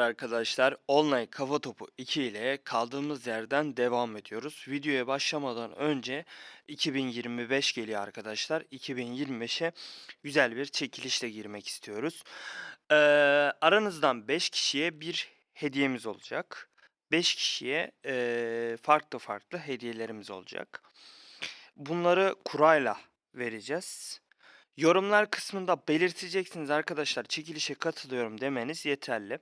arkadaşlar. Online Kafa Topu 2 ile kaldığımız yerden devam ediyoruz. Videoya başlamadan önce 2025 geliyor arkadaşlar. 2025'e güzel bir çekilişle girmek istiyoruz. Ee, aranızdan 5 kişiye bir hediyemiz olacak. 5 kişiye ee, farklı farklı hediyelerimiz olacak. Bunları kurayla vereceğiz. Yorumlar kısmında belirteceksiniz arkadaşlar çekilişe katılıyorum demeniz yeterli.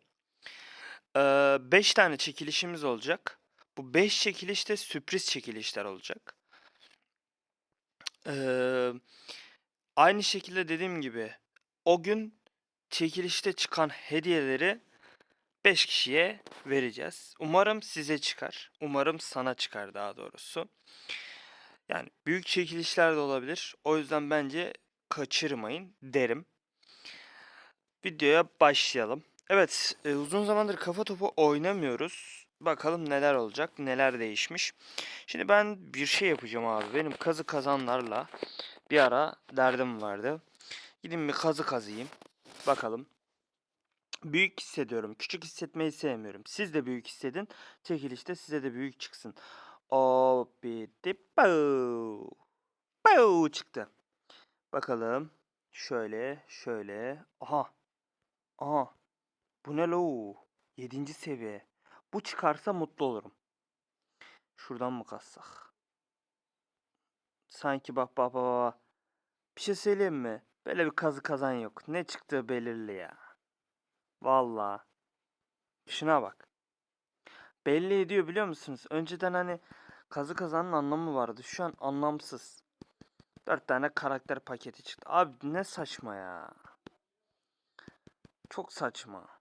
5 tane çekilişimiz olacak. Bu 5 çekiliş de sürpriz çekilişler olacak. Aynı şekilde dediğim gibi o gün çekilişte çıkan hediyeleri 5 kişiye vereceğiz. Umarım size çıkar. Umarım sana çıkar daha doğrusu. Yani büyük çekilişler de olabilir. O yüzden bence kaçırmayın derim. Videoya başlayalım. Evet, e, uzun zamandır kafa topu oynamıyoruz. Bakalım neler olacak, neler değişmiş. Şimdi ben bir şey yapacağım abi. Benim kazı kazanlarla bir ara derdim vardı. Gidin bir kazı kazıyım. Bakalım. Büyük hissediyorum. Küçük hissetmeyi sevmiyorum. Siz de büyük hissedin. Çekilişte size de büyük çıksın. O bitti. Pau. Pau çıktı. Bakalım. Şöyle, şöyle. Aha. Aha. Bu ne lo? Yedinci seviye. Bu çıkarsa mutlu olurum. Şuradan mı kassak? Sanki bak bak bak. Bir şey söyleyeyim mi? Böyle bir kazı kazan yok. Ne çıktığı belirli ya. Vallahi. Şuna bak. Belli ediyor biliyor musunuz? Önceden hani kazı kazanın anlamı vardı. Şu an anlamsız. Dört tane karakter paketi çıktı. Abi ne saçma ya. Çok saçma.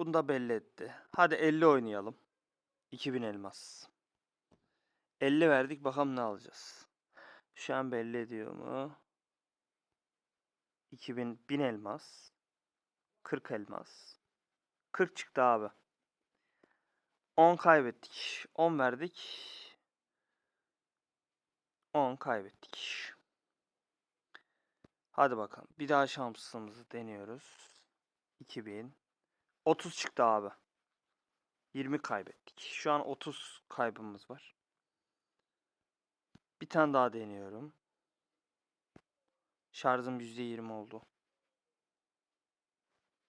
Bunu da belli etti. Hadi 50 oynayalım. 2000 elmas. 50 verdik bakalım ne alacağız. Şu an belli ediyor mu? 2000 1000 elmas. 40 elmas. 40 çıktı abi. 10 kaybettik. 10 verdik. 10 kaybettik. Hadi bakalım. Bir daha şansımızı deniyoruz. 2000. 30 çıktı abi. 20 kaybettik. Şu an 30 kaybımız var. Bir tane daha deniyorum. Şarjım %20 oldu.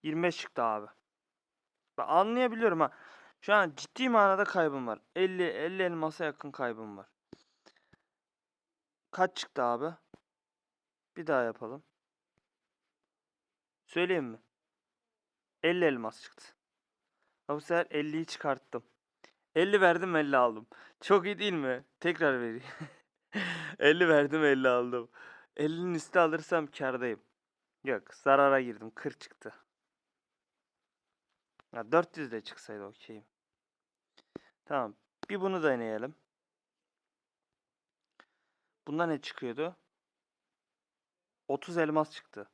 25 çıktı abi. Ben anlayabiliyorum ha. Şu an ciddi manada kaybım var. 50 50 elmasa yakın kaybım var. Kaç çıktı abi? Bir daha yapalım. Söyleyeyim mi? 50 elmas çıktı. Ha, Bu sefer 50'yi çıkarttım. 50 verdim 50 aldım. Çok iyi değil mi? Tekrar vereyim. 50 verdim 50 aldım. 50'nin üstü alırsam kârdayım. Yok zarara girdim 40 çıktı. Ya 400 de çıksaydı okeyim. Tamam. Bir bunu deneyelim. Bunda ne çıkıyordu? 30 elmas çıktı.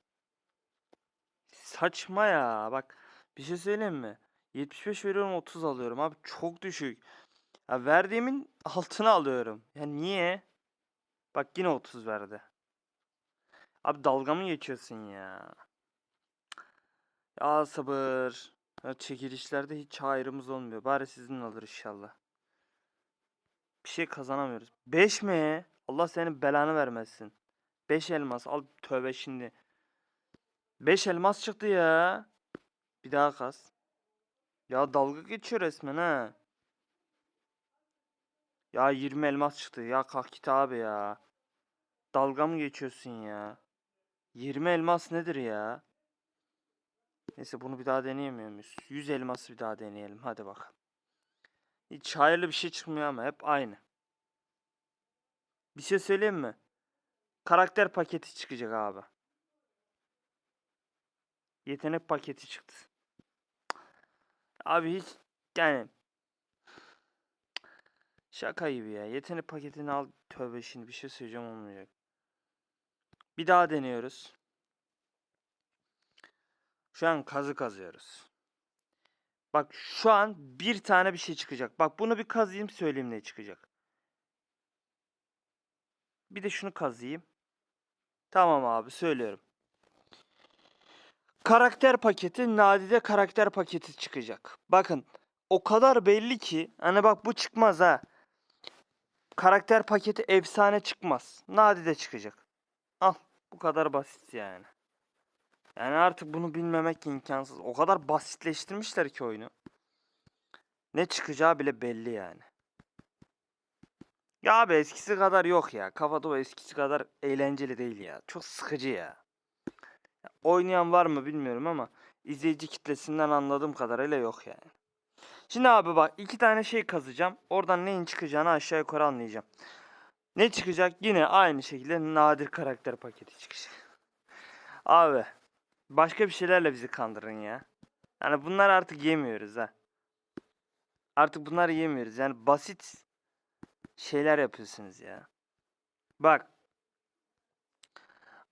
Saçma ya. Bak bir şey söyleyeyim mi? 75 veriyorum 30 alıyorum abi çok düşük. Ya verdiğimin altına alıyorum. Ya niye? Bak yine 30 verdi. Abi dalga mı geçiyorsun ya? Ya sabır. Ya çekilişlerde hiç hayrımız olmuyor. Bari sizin alır inşallah. Bir şey kazanamıyoruz. 5 mi? Allah senin belanı vermesin. 5 elmas. Al tövbe şimdi. 5 elmas çıktı ya. Bir daha kas. Ya dalga geçiyor resmen ha. Ya 20 elmas çıktı. Ya kalk git abi ya. Dalga mı geçiyorsun ya? 20 elmas nedir ya? Neyse bunu bir daha deneyemiyor muyuz? 100 elması bir daha deneyelim. Hadi bakalım. Hiç hayırlı bir şey çıkmıyor ama hep aynı. Bir şey söyleyeyim mi? Karakter paketi çıkacak abi. Yetenek paketi çıktı. Abi hiç yani şaka gibi ya. Yetenek paketini al. Tövbe şimdi bir şey söyleyeceğim olmayacak. Bir daha deniyoruz. Şu an kazı kazıyoruz. Bak şu an bir tane bir şey çıkacak. Bak bunu bir kazıyım söyleyeyim ne çıkacak. Bir de şunu kazıyım. Tamam abi söylüyorum. Karakter paketi, Nadide karakter paketi çıkacak. Bakın o kadar belli ki hani bak bu çıkmaz ha. Karakter paketi efsane çıkmaz. Nadide çıkacak. Al bu kadar basit yani. Yani artık bunu bilmemek imkansız. O kadar basitleştirmişler ki oyunu. Ne çıkacağı bile belli yani. Ya abi eskisi kadar yok ya. Kafada eskisi kadar eğlenceli değil ya. Çok sıkıcı ya. Ya Oynayan var mı bilmiyorum ama izleyici kitlesinden anladığım kadarıyla yok yani. Şimdi abi bak iki tane şey kazacağım. Oradan neyin çıkacağını aşağı yukarı anlayacağım. Ne çıkacak? Yine aynı şekilde nadir karakter paketi çıkacak. Abi başka bir şeylerle bizi kandırın ya. Yani bunlar artık yemiyoruz ha. Artık bunları yemiyoruz. Yani basit şeyler yapıyorsunuz ya. Bak.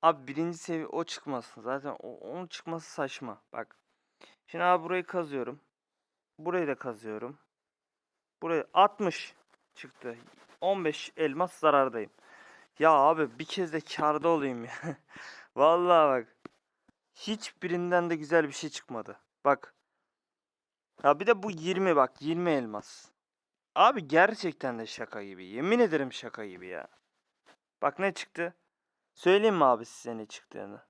Abi birinci seviye o çıkmasın. Zaten o, onun çıkması saçma. Bak. Şimdi abi burayı kazıyorum. Burayı da kazıyorum. Burayı 60 çıktı. 15 elmas zarardayım. Ya abi bir kez de karda olayım ya. Vallahi bak. Hiçbirinden de güzel bir şey çıkmadı. Bak. Ya bir de bu 20 bak. 20 elmas. Abi gerçekten de şaka gibi. Yemin ederim şaka gibi ya. Bak ne çıktı? Söyleyeyim mi abi size ne çıktığını?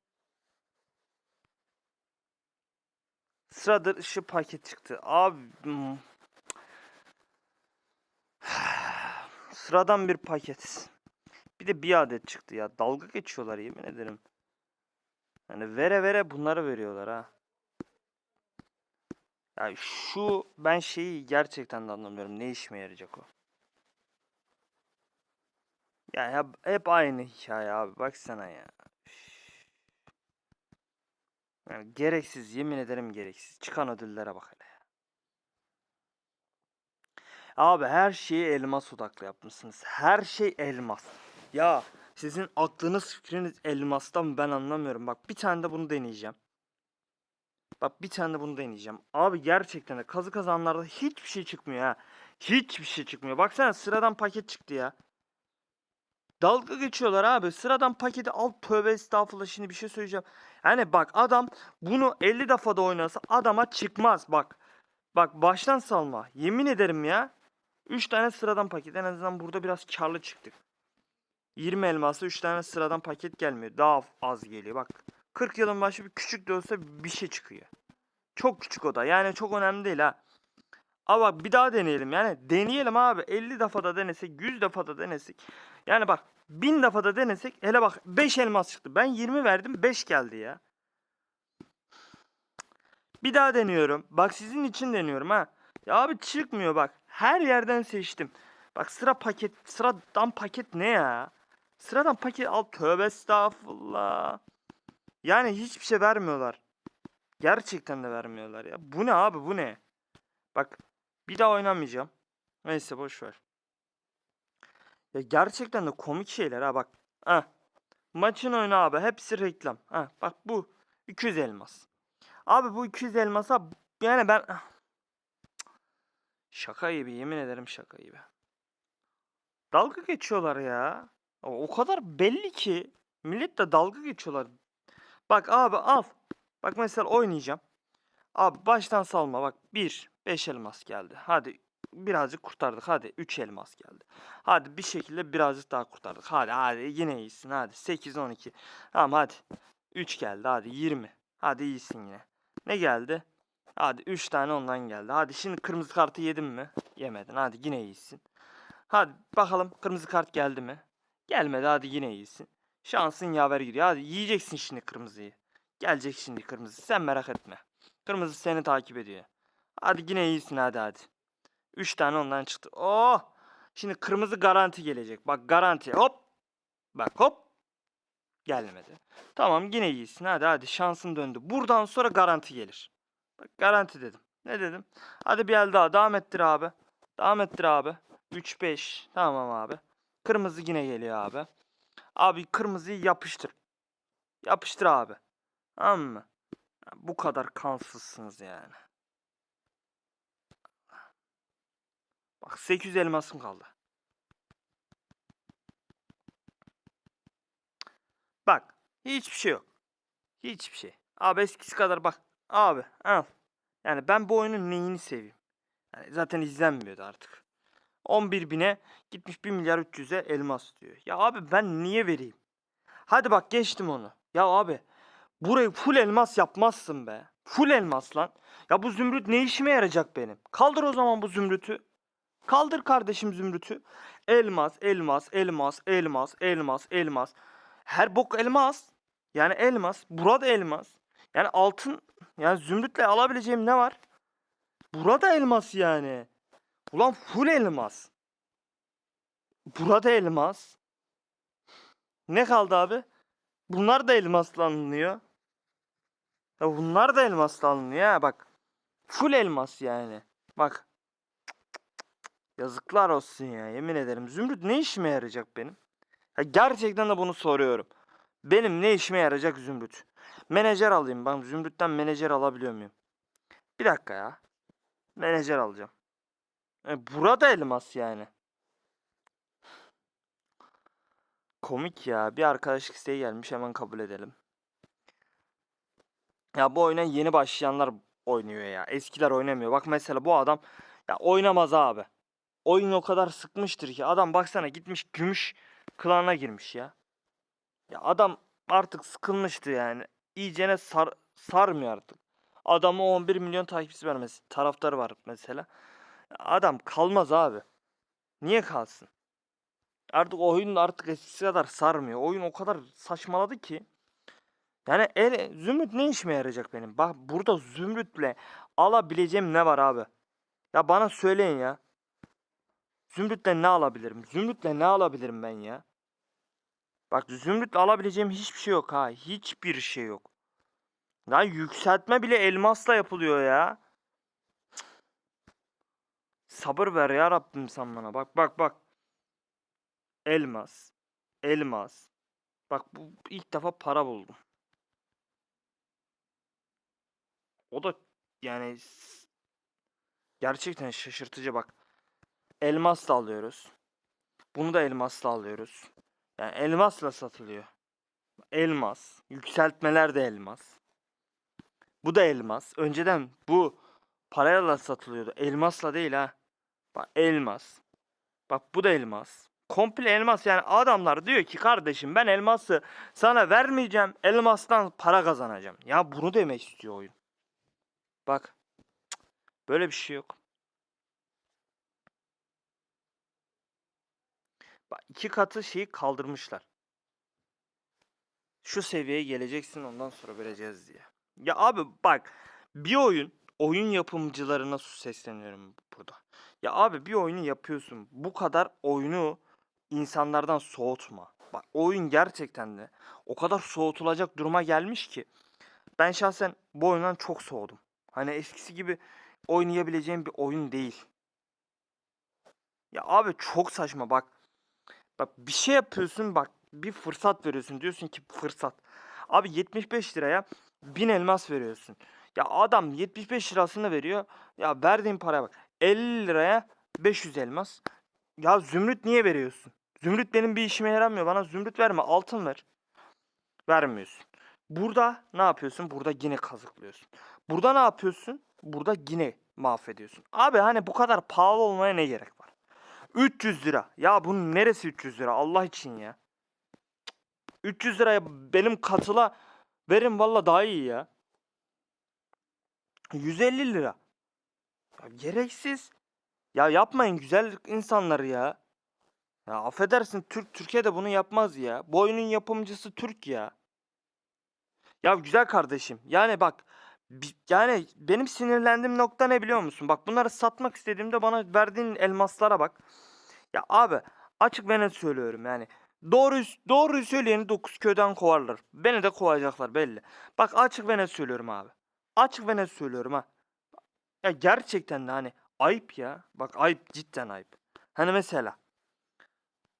Sıra dışı paket çıktı. Abi hmm. sıradan bir paket. Bir de bir adet çıktı ya. Dalga geçiyorlar yemin ederim. Yani vere vere bunları veriyorlar ha. Ya şu ben şeyi gerçekten de anlamıyorum. Ne işime yarayacak o? Ya hep, hep aynı hikaye abi. Baksana ya. Yani gereksiz yemin ederim gereksiz. Çıkan ödüllere bak hele. Abi her şeyi elmas odaklı yapmışsınız. Her şey elmas. Ya sizin aklınız fikriniz elmastan ben anlamıyorum. Bak bir tane de bunu deneyeceğim. Bak bir tane de bunu deneyeceğim. Abi gerçekten de kazı kazanlarda hiçbir şey çıkmıyor ha. Hiçbir şey çıkmıyor. Baksana sıradan paket çıktı ya. Dalga geçiyorlar abi. Sıradan paketi al tövbe estağfurullah şimdi bir şey söyleyeceğim. Yani bak adam bunu 50 defa da oynasa adama çıkmaz bak. Bak baştan salma. Yemin ederim ya. 3 tane sıradan paket en azından burada biraz karlı çıktık. 20 elması 3 tane sıradan paket gelmiyor. Daha az geliyor bak. 40 yılın başı bir küçük de olsa bir şey çıkıyor. Çok küçük o da. Yani çok önemli değil ha. Ama bir daha deneyelim. Yani deneyelim abi. 50 defa da denesek, 100 defa da denesek. Yani bak 1000 defa da denesek. Hele bak 5 elmas çıktı. Ben 20 verdim 5 geldi ya. Bir daha deniyorum. Bak sizin için deniyorum ha. Ya abi çıkmıyor bak. Her yerden seçtim. Bak sıra paket, sıradan paket ne ya? Sıradan paket al tövbe estağfurullah. Yani hiçbir şey vermiyorlar. Gerçekten de vermiyorlar ya. Bu ne abi bu ne? Bak bir daha oynamayacağım. Neyse boş ver. Ya gerçekten de komik şeyler ha bak. Ha. Maçın oyunu abi hepsi reklam. Ha bak bu 200 elmas. Abi bu 200 elmasa yani ben şaka gibi yemin ederim şaka gibi. Dalga geçiyorlar ya. O kadar belli ki millet de dalga geçiyorlar. Bak abi al. Bak mesela oynayacağım. Abi baştan salma bak 1 5 elmas geldi. Hadi birazcık kurtardık. Hadi 3 elmas geldi. Hadi bir şekilde birazcık daha kurtardık. Hadi hadi yine iyisin. Hadi 8 12. Tamam hadi. 3 geldi. Hadi 20. Hadi iyisin yine. Ne geldi? Hadi 3 tane ondan geldi. Hadi şimdi kırmızı kartı yedin mi? Yemedin. Hadi yine iyisin. Hadi bakalım kırmızı kart geldi mi? Gelmedi. Hadi yine iyisin. Şansın yaver giriyor. Hadi yiyeceksin şimdi kırmızıyı. Gelecek şimdi kırmızı. Sen merak etme. Kırmızı seni takip ediyor. Hadi yine iyisin hadi hadi. 3 tane ondan çıktı. Oh! Şimdi kırmızı garanti gelecek. Bak garanti. Hop! Bak hop! Gelmedi. Tamam yine iyisin. Hadi hadi şansın döndü. Buradan sonra garanti gelir. Bak garanti dedim. Ne dedim? Hadi bir el daha. Devam ettir abi. Devam ettir abi. 3-5. Tamam abi. Kırmızı yine geliyor abi. Abi kırmızıyı yapıştır. Yapıştır abi. Tamam mı? Bu kadar kansızsınız yani. Bak 800 elmasım kaldı. Bak hiçbir şey yok. Hiçbir şey. Abi eskisi kadar bak. Abi al. Yani ben bu oyunun neyini seveyim? Yani zaten izlenmiyordu artık. 11 bine gitmiş 1 milyar 300'e elmas diyor. Ya abi ben niye vereyim? Hadi bak geçtim onu. Ya abi burayı full elmas yapmazsın be. Full elmas lan. Ya bu zümrüt ne işime yarayacak benim? Kaldır o zaman bu zümrütü. Kaldır kardeşim zümrütü. Elmas, elmas, elmas, elmas, elmas, elmas. Her bok elmas. Yani elmas. Burada elmas. Yani altın. Yani zümrütle alabileceğim ne var? Burada elmas yani. Ulan full elmas. Burada elmas. Ne kaldı abi? Bunlar da elmasla alınıyor. Ya bunlar da elmasla alınıyor ha bak. Full elmas yani. Bak. Yazıklar olsun ya yemin ederim. Zümrüt ne işime yarayacak benim? Ya gerçekten de bunu soruyorum. Benim ne işime yarayacak Zümrüt? Menajer alayım. Ben Zümrüt'ten menajer alabiliyor muyum? Bir dakika ya. Menajer alacağım. E, burada elmas yani. Komik ya. Bir arkadaşlık isteği gelmiş hemen kabul edelim. Ya bu oyuna yeni başlayanlar oynuyor ya. Eskiler oynamıyor. Bak mesela bu adam ya oynamaz abi. Oyun o kadar sıkmıştır ki adam baksana gitmiş gümüş klanına girmiş ya. Ya adam artık sıkılmıştı yani. İyicene sar, sarmıyor artık. Adamı 11 milyon takipçisi var mesela. Taraftarı var mesela. Adam kalmaz abi. Niye kalsın? Artık oyun artık eskisi kadar sarmıyor. Oyun o kadar saçmaladı ki. Yani el, zümrüt ne işime yarayacak benim? Bak burada zümrütle alabileceğim ne var abi? Ya bana söyleyin ya. Zümrütle ne alabilirim? Zümrütle ne alabilirim ben ya? Bak zümrütle alabileceğim hiçbir şey yok ha. Hiçbir şey yok. Lan yükseltme bile elmasla yapılıyor ya. Sabır ver ya Rabbim sen bana. Bak bak bak. Elmas. Elmas. Bak bu ilk defa para buldum. O da yani gerçekten şaşırtıcı bak. Elmasla alıyoruz. Bunu da elmasla alıyoruz. Yani elmasla satılıyor. Elmas. Yükseltmeler de elmas. Bu da elmas. Önceden bu parayla satılıyordu. Elmasla değil ha. Bak elmas. Bak bu da elmas. Komple elmas yani adamlar diyor ki kardeşim ben elması sana vermeyeceğim. Elmastan para kazanacağım. Ya bunu demek istiyor oyun. Bak. Böyle bir şey yok. Bak iki katı şeyi kaldırmışlar. Şu seviyeye geleceksin ondan sonra vereceğiz diye. Ya abi bak bir oyun oyun yapımcılarına sesleniyorum burada. Ya abi bir oyunu yapıyorsun. Bu kadar oyunu insanlardan soğutma. Bak oyun gerçekten de o kadar soğutulacak duruma gelmiş ki ben şahsen bu oyundan çok soğudum. Hani eskisi gibi oynayabileceğim bir oyun değil. Ya abi çok saçma bak. Bak bir şey yapıyorsun bak bir fırsat veriyorsun diyorsun ki fırsat. Abi 75 liraya 1000 elmas veriyorsun. Ya adam 75 lirasını veriyor. Ya verdiğin paraya bak. 50 liraya 500 elmas. Ya zümrüt niye veriyorsun? Zümrüt benim bir işime yaramıyor. Bana zümrüt verme. Altın ver. Vermiyorsun. Burada ne yapıyorsun? Burada yine kazıklıyorsun. Burada ne yapıyorsun? Burada yine mahvediyorsun. Abi hani bu kadar pahalı olmaya ne gerek var? 300 lira. Ya bunun neresi 300 lira? Allah için ya. 300 liraya benim katıla verin valla daha iyi ya. 150 lira. Ya gereksiz. Ya yapmayın güzel insanlar ya. Ya affedersin Türk Türkiye'de bunu yapmaz ya. Bu oyunun yapımcısı Türk ya. Ya güzel kardeşim. Yani bak yani benim sinirlendiğim nokta ne biliyor musun? Bak bunları satmak istediğimde bana verdiğin elmaslara bak. Ya abi açık ve net söylüyorum yani. Doğru doğruyu söyleyeni dokuz köyden kovarlar. Beni de kovacaklar belli. Bak açık ve net söylüyorum abi. Açık ve net söylüyorum ha. Ya gerçekten de hani ayıp ya. Bak ayıp cidden ayıp. Hani mesela.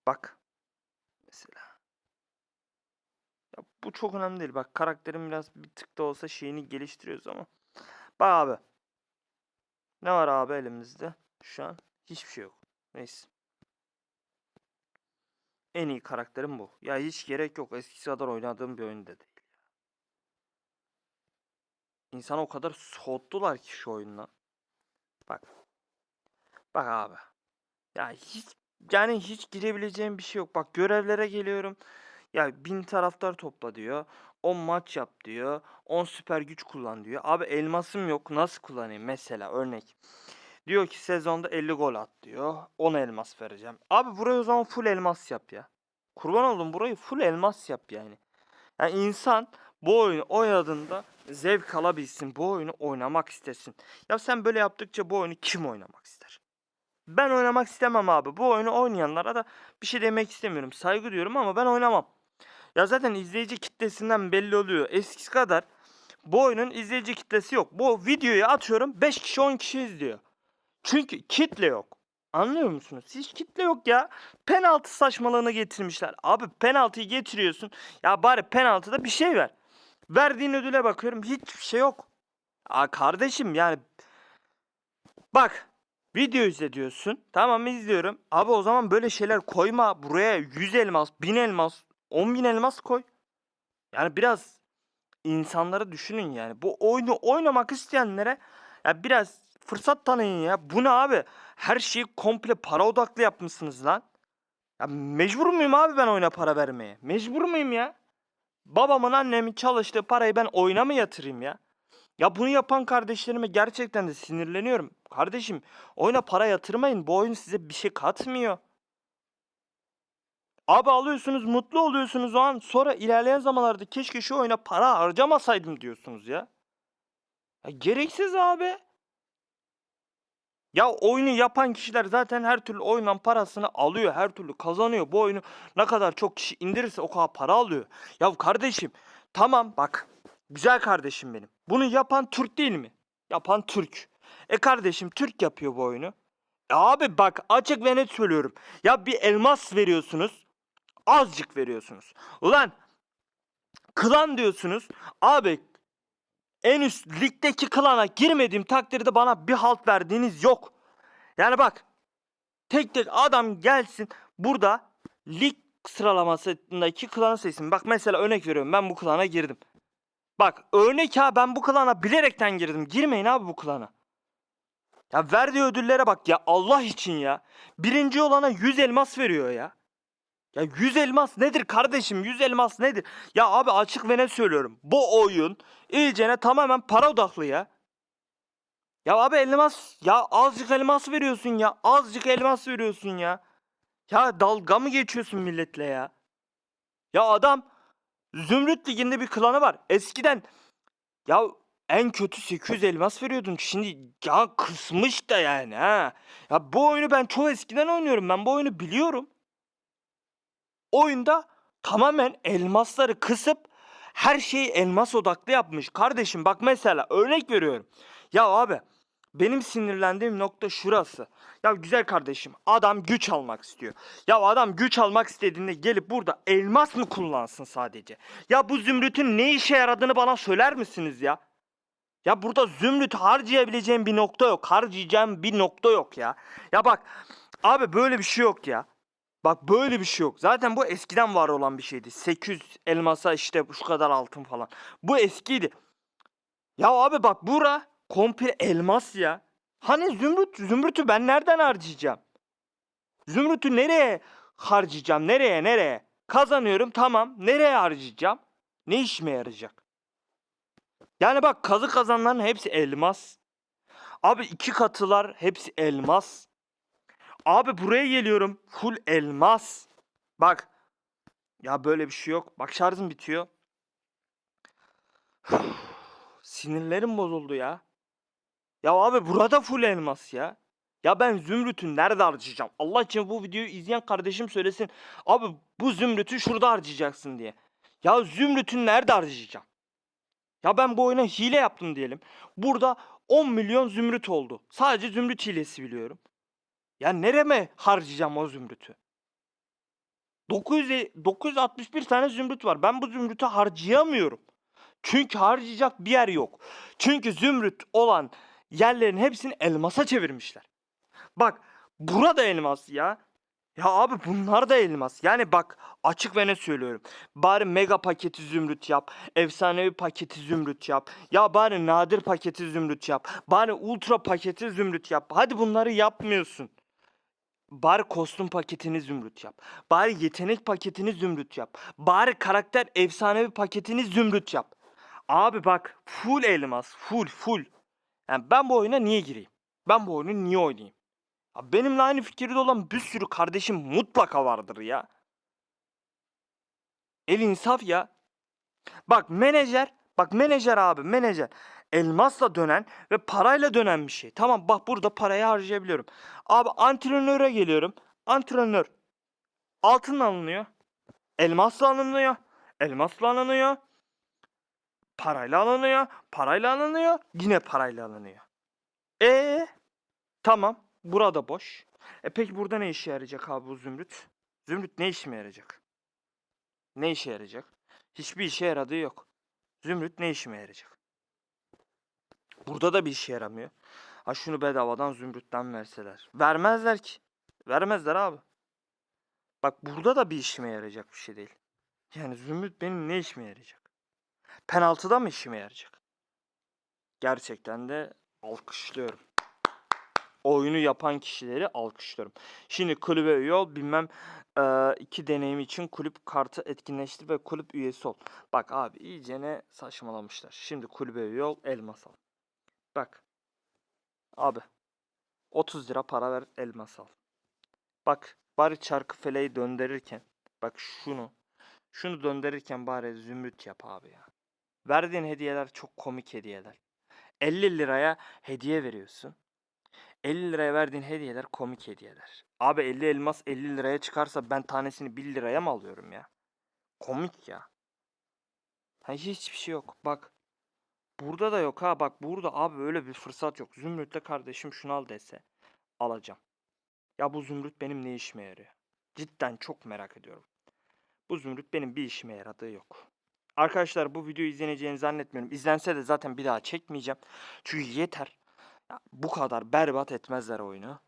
Bak. Mesela. Ya bu çok önemli değil. Bak karakterim biraz bir tık da olsa şeyini geliştiriyoruz ama. Bak abi. Ne var abi elimizde? Şu an hiçbir şey yok. Neyse. En iyi karakterim bu. Ya hiç gerek yok. Eskisi kadar oynadığım bir oyun değil. İnsanı o kadar soğuttular ki şu oyunla. Bak. Bak abi. Ya hiç yani hiç girebileceğim bir şey yok. Bak görevlere geliyorum. Ya bin taraftar topla diyor. 10 maç yap diyor. 10 süper güç kullan diyor. Abi elmasım yok. Nasıl kullanayım? Mesela örnek. Diyor ki sezonda 50 gol at diyor. 10 elmas vereceğim. Abi burayı o zaman full elmas yap ya. Kurban oldum burayı full elmas yap yani. Yani insan bu oyunu oynadığında zevk alabilsin. Bu oyunu oynamak istesin. Ya sen böyle yaptıkça bu oyunu kim oynamak ister? Ben oynamak istemem abi. Bu oyunu oynayanlara da bir şey demek istemiyorum. Saygı diyorum ama ben oynamam. Ya zaten izleyici kitlesinden belli oluyor. Eskisi kadar bu oyunun izleyici kitlesi yok. Bu videoyu atıyorum 5 kişi 10 kişi izliyor. Çünkü kitle yok. Anlıyor musunuz? Hiç kitle yok ya. Penaltı saçmalığını getirmişler. Abi penaltıyı getiriyorsun. Ya bari penaltıda bir şey ver. Verdiğin ödüle bakıyorum hiçbir şey yok. Aa kardeşim yani bak video izle diyorsun. Tamam izliyorum. Abi o zaman böyle şeyler koyma. Buraya 100 elmas, 1000 elmas, 10 bin elmas koy. Yani biraz insanları düşünün yani. Bu oyunu oynamak isteyenlere ya biraz fırsat tanıyın ya. Bu ne abi? Her şeyi komple para odaklı yapmışsınız lan. Ya mecbur muyum abi ben oyuna para vermeye? Mecbur muyum ya? Babamın annemin çalıştığı parayı ben oyuna mı yatırayım ya? Ya bunu yapan kardeşlerime gerçekten de sinirleniyorum. Kardeşim oyuna para yatırmayın. Bu oyun size bir şey katmıyor. Abi alıyorsunuz mutlu oluyorsunuz o an. Sonra ilerleyen zamanlarda keşke şu oyuna para harcamasaydım diyorsunuz ya. ya gereksiz abi. Ya oyunu yapan kişiler zaten her türlü oyundan parasını alıyor. Her türlü kazanıyor. Bu oyunu ne kadar çok kişi indirirse o kadar para alıyor. Ya kardeşim tamam bak güzel kardeşim benim. Bunu yapan Türk değil mi? Yapan Türk. E kardeşim Türk yapıyor bu oyunu. E abi bak açık ve net söylüyorum. Ya bir elmas veriyorsunuz. Azıcık veriyorsunuz. Ulan klan diyorsunuz. Abi en üst ligdeki klana girmediğim takdirde bana bir halt verdiğiniz yok. Yani bak tek tek adam gelsin burada lig sıralamasındaki klanı seçsin. Bak mesela örnek veriyorum ben bu klana girdim. Bak örnek ha ben bu klana bilerekten girdim. Girmeyin abi bu klana. Ya verdiği ödüllere bak ya Allah için ya. Birinci olana 100 elmas veriyor ya. Ya 100 elmas nedir kardeşim? 100 elmas nedir? Ya abi açık ve net söylüyorum. Bu oyun iyicene tamamen para odaklı ya. Ya abi elmas ya azıcık elmas veriyorsun ya. Azıcık elmas veriyorsun ya. Ya dalga mı geçiyorsun milletle ya? Ya adam Zümrüt Ligi'nde bir klanı var. Eskiden ya en kötü 800 elmas veriyordun. Şimdi ya kısmış da yani ha. Ya bu oyunu ben çok eskiden oynuyorum. Ben bu oyunu biliyorum oyunda tamamen elmasları kısıp her şeyi elmas odaklı yapmış. Kardeşim bak mesela örnek veriyorum. Ya abi benim sinirlendiğim nokta şurası. Ya güzel kardeşim adam güç almak istiyor. Ya adam güç almak istediğinde gelip burada elmas mı kullansın sadece? Ya bu zümrütün ne işe yaradığını bana söyler misiniz ya? Ya burada zümrüt harcayabileceğim bir nokta yok. Harcayacağım bir nokta yok ya. Ya bak abi böyle bir şey yok ya. Bak böyle bir şey yok. Zaten bu eskiden var olan bir şeydi. 800 elmasa işte şu kadar altın falan. Bu eskiydi. Ya abi bak bura komple elmas ya. Hani zümrüt, zümrütü ben nereden harcayacağım? Zümrütü nereye harcayacağım? Nereye, nereye? Kazanıyorum tamam. Nereye harcayacağım? Ne işime yarayacak? Yani bak kazı kazanların hepsi elmas. Abi iki katılar hepsi elmas. Abi buraya geliyorum. Full elmas. Bak. Ya böyle bir şey yok. Bak şarjım bitiyor. Sinirlerim bozuldu ya. Ya abi burada full elmas ya. Ya ben zümrütü nerede harcayacağım? Allah için bu videoyu izleyen kardeşim söylesin. Abi bu zümrütü şurada harcayacaksın diye. Ya zümrütü nerede harcayacağım? Ya ben bu oyuna hile yaptım diyelim. Burada 10 milyon zümrüt oldu. Sadece zümrüt hilesi biliyorum. Ya nereme harcayacağım o zümrütü? 900, 961 tane zümrüt var. Ben bu zümrütü harcayamıyorum. Çünkü harcayacak bir yer yok. Çünkü zümrüt olan yerlerin hepsini elmasa çevirmişler. Bak burada elmas ya. Ya abi bunlar da elmas. Yani bak açık ve ne söylüyorum. Bari mega paketi zümrüt yap. Efsanevi paketi zümrüt yap. Ya bari nadir paketi zümrüt yap. Bari ultra paketi zümrüt yap. Hadi bunları yapmıyorsun. Bari kostüm paketini zümrüt yap. Bari yetenek paketini zümrüt yap. Bari karakter efsanevi paketini zümrüt yap. Abi bak full elmas. Full full. Yani ben bu oyuna niye gireyim? Ben bu oyunu niye oynayayım? Benimle aynı fikirde olan bir sürü kardeşim mutlaka vardır ya. El insaf ya. Bak menajer, bak menajer abi menajer. Elmasla dönen ve parayla dönen bir şey. Tamam bak burada parayı harcayabiliyorum. Abi antrenöre geliyorum. Antrenör. Altın alınıyor. Elmasla alınıyor. Elmasla alınıyor. Parayla alınıyor. Parayla alınıyor. Yine parayla alınıyor. E tamam. Burada boş. E peki burada ne işe yarayacak abi bu zümrüt? Zümrüt ne işime yarayacak? Ne işe yarayacak? Hiçbir işe yaradığı yok. Zümrüt ne işime yarayacak? Burada da bir işe yaramıyor. Ha şunu bedavadan zümrütten verseler. Vermezler ki. Vermezler abi. Bak burada da bir işime yarayacak bir şey değil. Yani zümrüt benim ne işime yarayacak? Penaltıda mı işime yarayacak? Gerçekten de alkışlıyorum. Oyunu yapan kişileri alkışlıyorum. Şimdi kulübe üye ol bilmem eee, iki deneyim için kulüp kartı etkinleştir ve kulüp üyesi ol. Bak abi iyice ne saçmalamışlar. Şimdi kulübe üye ol elmas al. Bak. Abi. 30 lira para ver elmas al. Bak bari çarkı feleği döndürürken. Bak şunu. Şunu döndürürken bari zümrüt yap abi ya. Verdiğin hediyeler çok komik hediyeler. 50 liraya hediye veriyorsun. 50 liraya verdiğin hediyeler komik hediyeler. Abi 50 elmas 50 liraya çıkarsa ben tanesini 1 liraya mı alıyorum ya? Komik ya. Ha hiçbir şey yok. Bak. Burada da yok ha. Bak burada abi öyle bir fırsat yok. Zümrüt'le kardeşim şunu al dese. Alacağım. Ya bu zümrüt benim ne işime yarıyor? Cidden çok merak ediyorum. Bu zümrüt benim bir işime yaradığı yok. Arkadaşlar bu videoyu izleneceğini zannetmiyorum. İzlense de zaten bir daha çekmeyeceğim. Çünkü yeter. Bu kadar berbat etmezler oyunu.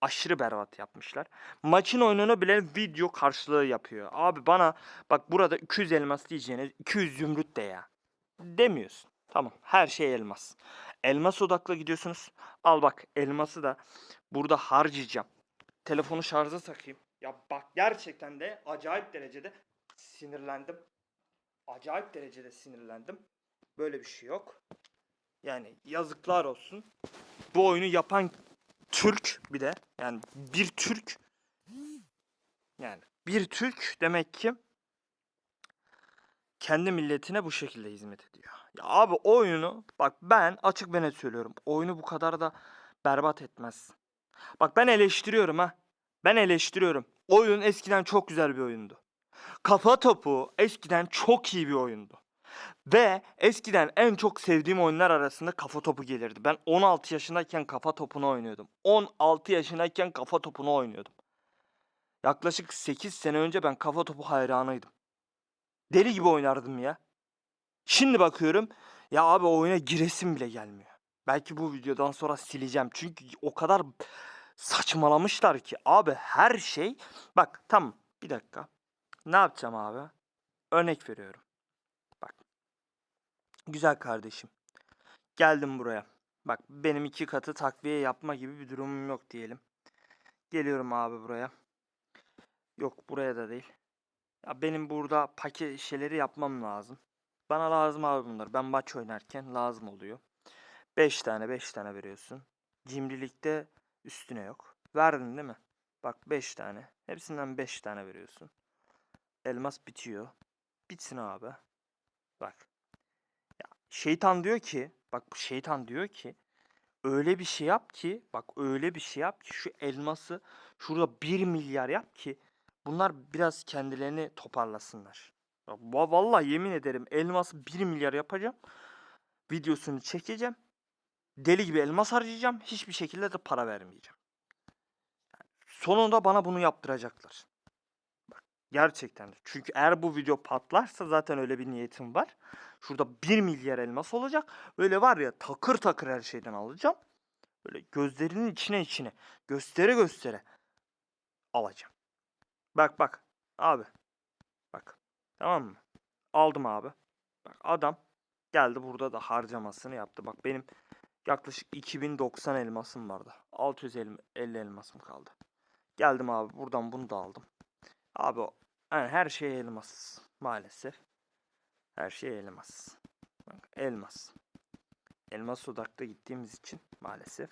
Aşırı berbat yapmışlar. Maçın oyununu bile video karşılığı yapıyor. Abi bana bak burada 200 elmas diyeceğine 200 zümrüt de ya. Demiyorsun. Tamam her şey elmas. Elmas odaklı gidiyorsunuz. Al bak elması da burada harcayacağım. Telefonu şarja takayım. Ya bak gerçekten de acayip derecede sinirlendim. Acayip derecede sinirlendim. Böyle bir şey yok. Yani yazıklar olsun. Bu oyunu yapan Türk bir de yani bir Türk yani bir Türk demek ki kendi milletine bu şekilde hizmet ediyor. Ya abi oyunu bak ben açık net söylüyorum. Oyunu bu kadar da berbat etmez. Bak ben eleştiriyorum ha. Ben eleştiriyorum. Oyun eskiden çok güzel bir oyundu. Kafa topu eskiden çok iyi bir oyundu. Ve eskiden en çok sevdiğim oyunlar arasında kafa topu gelirdi. Ben 16 yaşındayken kafa topunu oynuyordum. 16 yaşındayken kafa topunu oynuyordum. Yaklaşık 8 sene önce ben kafa topu hayranıydım. Deli gibi oynardım ya. Şimdi bakıyorum ya abi oyuna giresim bile gelmiyor. Belki bu videodan sonra sileceğim. Çünkü o kadar saçmalamışlar ki abi her şey bak tamam bir dakika. Ne yapacağım abi? Örnek veriyorum. Güzel kardeşim. Geldim buraya. Bak benim iki katı takviye yapma gibi bir durumum yok diyelim. Geliyorum abi buraya. Yok buraya da değil. Ya benim burada paket şeyleri yapmam lazım. Bana lazım abi bunlar. Ben maç oynarken lazım oluyor. 5 tane 5 tane veriyorsun. Cimrilikte üstüne yok. Verdin değil mi? Bak 5 tane. Hepsinden 5 tane veriyorsun. Elmas bitiyor. Bitsin abi. Bak. Şeytan diyor ki, bak bu şeytan diyor ki öyle bir şey yap ki, bak öyle bir şey yap ki şu elması şurada 1 milyar yap ki bunlar biraz kendilerini toparlasınlar. Ya va- vallahi yemin ederim elması 1 milyar yapacağım. Videosunu çekeceğim. Deli gibi elmas harcayacağım. Hiçbir şekilde de para vermeyeceğim. Sonunda bana bunu yaptıracaklar. Gerçekten. Çünkü eğer bu video patlarsa zaten öyle bir niyetim var. Şurada 1 milyar elmas olacak. Böyle var ya takır takır her şeyden alacağım. Böyle gözlerinin içine içine göstere göstere alacağım. Bak bak. Abi. Bak. Tamam mı? Aldım abi. Bak adam geldi burada da harcamasını yaptı. Bak benim yaklaşık 2090 elmasım vardı. 650 elmasım kaldı. Geldim abi buradan bunu da aldım. Abi yani her şey elmas maalesef. Her şey elmas. Bak, elmas. Elmas odakta gittiğimiz için maalesef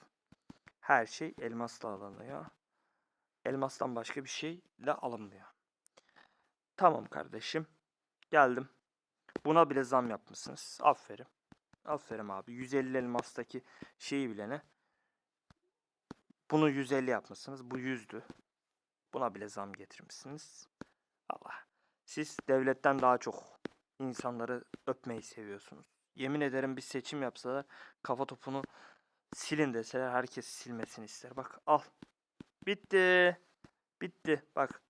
her şey elmasla alınıyor. Elmastan başka bir şeyle alınmıyor. Tamam kardeşim. Geldim. Buna bile zam yapmışsınız. Aferin. Aferin abi. 150 elmastaki şeyi bilene. Bunu 150 yapmışsınız. Bu 100'dü. Buna bile zam getirmişsiniz. Allah. Siz devletten daha çok insanları öpmeyi seviyorsunuz. Yemin ederim bir seçim yapsalar kafa topunu silin deseler herkes silmesini ister. Bak al. Bitti. Bitti. Bak.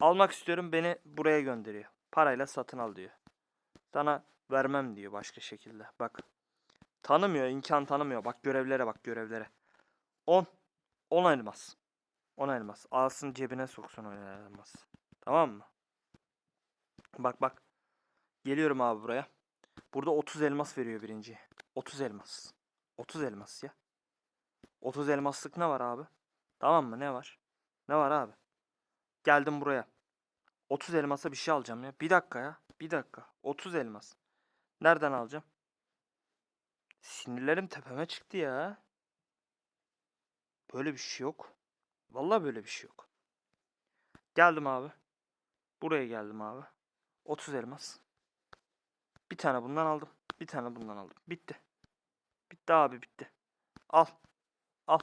Almak istiyorum beni buraya gönderiyor. Parayla satın al diyor. Sana vermem diyor başka şekilde. Bak. Tanımıyor, imkan tanımıyor. Bak görevlere bak görevlere. 10. 10 elmas. 10 elmas. Alsın cebine soksun o elmas. Tamam mı? Bak bak. Geliyorum abi buraya. Burada 30 elmas veriyor birinci. 30 elmas. 30 elmas ya. 30 elmaslık ne var abi? Tamam mı? Ne var? Ne var abi? Geldim buraya. 30 elmasa bir şey alacağım ya. Bir dakika ya. Bir dakika. 30 elmas. Nereden alacağım? Sinirlerim tepeme çıktı ya. Böyle bir şey yok. Vallahi böyle bir şey yok. Geldim abi. Buraya geldim abi. 30 elmas. Bir tane bundan aldım. Bir tane bundan aldım. Bitti. Bitti abi bitti. Al. Al.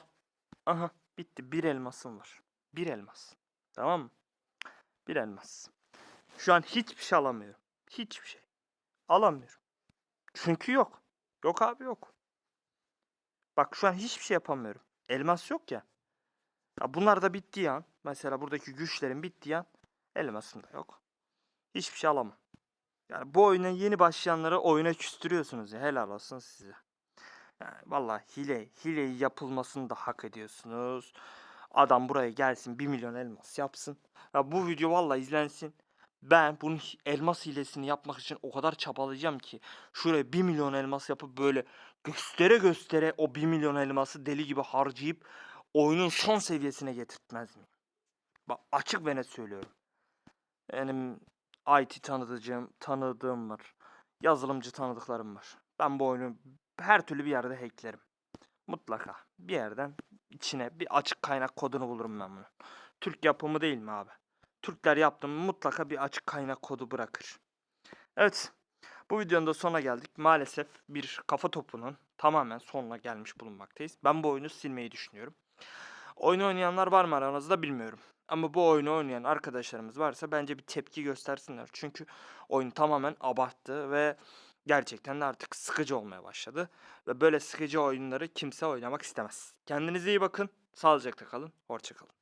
Aha bitti. Bir elmasım var. Bir elmas. Tamam mı? Bir elmas. Şu an hiçbir şey alamıyorum. Hiçbir şey. Alamıyorum. Çünkü yok. Yok abi yok. Bak şu an hiçbir şey yapamıyorum. Elmas yok ya. ya bunlar da bittiği an. Mesela buradaki güçlerin bittiği an. Elmasım da yok. Hiçbir şey alamam. Yani bu oyuna yeni başlayanları oyuna küstürüyorsunuz ya. Helal olsun size. Yani vallahi hile, hileyi yapılmasını da hak ediyorsunuz. Adam buraya gelsin 1 milyon elmas yapsın. Ya bu video vallahi izlensin. Ben bunun elmas hilesini yapmak için o kadar çabalayacağım ki şuraya 1 milyon elmas yapıp böyle göstere göstere o 1 milyon elması deli gibi harcayıp oyunun son seviyesine getirtmez miyim? Bak açık ve net söylüyorum. Benim IT tanıdığım, tanıdığım var. Yazılımcı tanıdıklarım var. Ben bu oyunu her türlü bir yerde hacklerim. Mutlaka. Bir yerden içine bir açık kaynak kodunu bulurum ben bunu. Türk yapımı değil mi abi? Türkler yaptı mı mutlaka bir açık kaynak kodu bırakır. Evet. Bu videonun da sonuna geldik. Maalesef bir kafa topunun tamamen sonuna gelmiş bulunmaktayız. Ben bu oyunu silmeyi düşünüyorum. Oyunu oynayanlar var mı aranızda bilmiyorum. Ama bu oyunu oynayan arkadaşlarımız varsa bence bir tepki göstersinler. Çünkü oyun tamamen abarttı ve gerçekten de artık sıkıcı olmaya başladı. Ve böyle sıkıcı oyunları kimse oynamak istemez. Kendinize iyi bakın. Sağlıcakla kalın. Hoşça kalın.